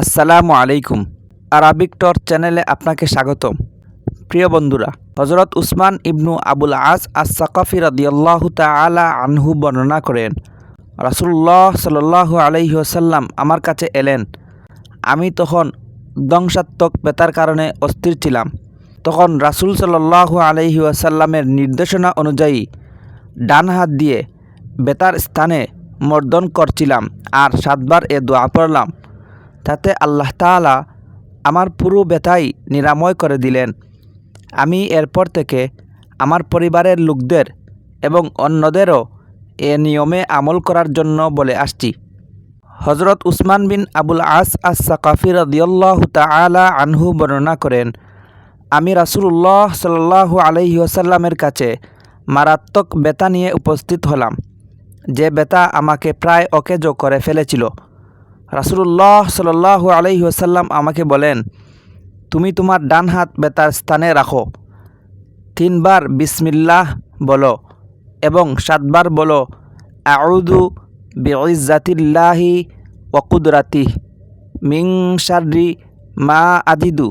আসসালামু আলাইকুম। আরাবিক টর চ্যানেলে আপনাকে স্বাগতম। প্রিয় বন্ধুরা হজরত উসমান ইবনু আবুল আস আস সাকাফি রদিয়াল্লাহ তালা আনহু বর্ণনা করেন রাসুল্লাহ সাল্লাহ আলহি আসাল্লাম আমার কাছে এলেন। আমি তখন ধ্বংসাত্মক বেতার কারণে অস্থির ছিলাম। তখন রাসুল সাল্লাহ আলহি আসাল্লামের নির্দেশনা অনুযায়ী ডান হাত দিয়ে বেতার স্থানে মর্দন করছিলাম আর সাতবার এ দোয়া পড়লাম। তাতে আল্লাহ তাআলা আমার পুরো ব্যথাই নিরাময় করে দিলেন। আমি এরপর থেকে আমার পরিবারের লোকদের এবং অন্যদেরও এ নিয়মে আমল করার জন্য বলে আসছি। হজরত উসমান বিন আবুল আস আস সাকাফি রদিয়াল্লাহ তালা আনহু বর্ণনা করেন, আমি রাসুল্লাহ সাল্লাহ আলহি আসাল্লামের কাছে মারাত্মক বেতা নিয়ে উপস্থিত হলাম। যে বেতা আমাকে প্রায় অকেজ করে ফেলেছিল। রাসুল্লাহ সাল্লাহ আলহি আসাল্লাম আমাকে বলেন, তুমি তোমার ডান হাত বেতার স্থানে রাখো। তিনবার বিসমিল্লাহ বলো এবং সাতবার বলো আউদু বিজাতিল্লাহি ওকুদরাতি মিং শারি মা আদিদু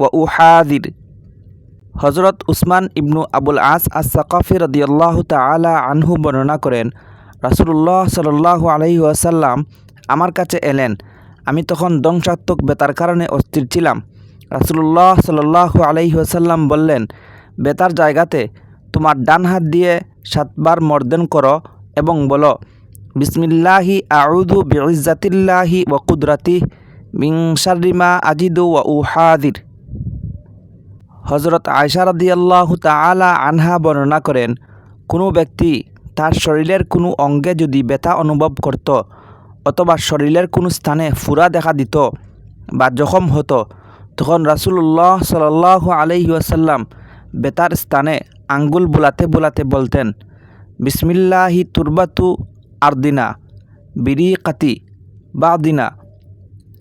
ও উহাদির হজরত উসমান ইবনু আবুল আস আস সাকাফি রদিয়াল্লাহ তালা আনহু বর্ণনা করেন রাসুল্লাহ সাল্লাহ আলহি আসাল্লাম আমার কাছে এলেন। আমি তখন ধ্বংসাত্মক বেতার কারণে অস্থির ছিলাম। রাসুল্লাহ সাল্লাহ আলহিহসাল্লাম বললেন, বেতার জায়গাতে তোমার ডান হাত দিয়ে সাতবার মর্দন করো এবং বলো, বিসমিল্লাহি আউদু বিজাতিল্লাহি ও কুদরাতি মিং শারিমা আজিদু ও উহাদির হজরত আয়সা রাদিয়াল্লাহ তালা আনহা বর্ণনা করেন, কোনো ব্যক্তি তার শরীরের কোনো অঙ্গে যদি ব্যথা অনুভব করত অথবা শরীরের কোনো স্থানে ফুরা দেখা দিত বা জখম হতো, তখন রাসুল্লাহ সাল্লাহ আলহি আসাল্লাম বেতার স্থানে আঙ্গুল বুলাতে বুলাতে বলতেন, বিসমিল্লাহি তুরবাতু আরদিনা বিরি কাতি বা দিনা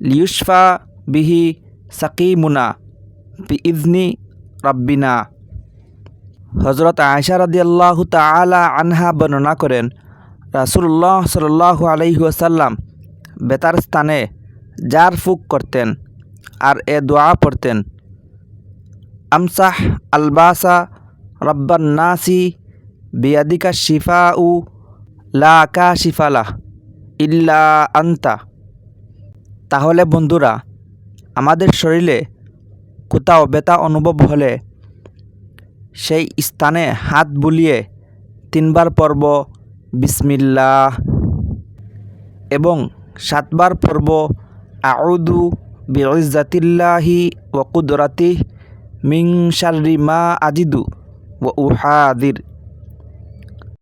লিউসফা বিহি সাকিমুনা বি ইজনি রাব্বিনা। হজরত আয়সা রাদিয়াল্লাহু তালা আনহা বর্ণনা করেন রাসুল্লাহ সাল্লাহ আলহিহাসাল্লাম বেতার স্থানে জার ফুক করতেন আর এ দোয়া পড়তেন। আমসাহ আলবাসা রব্বান নাসি বিয়াদিকা শিফা উ লা কা শিফালা ইল্লা আন্তা। তাহলে বন্ধুরা, আমাদের শরীরে কোথাও ব্যথা অনুভব হলে সেই স্থানে হাত বুলিয়ে তিনবার পর্ব বিসমিল্লাহ। এবং সাতবার পর্ব আউদু বিজাতিল্লাহি ওকুদরাতি মিং শারি মা আজিদু ও উহাদির।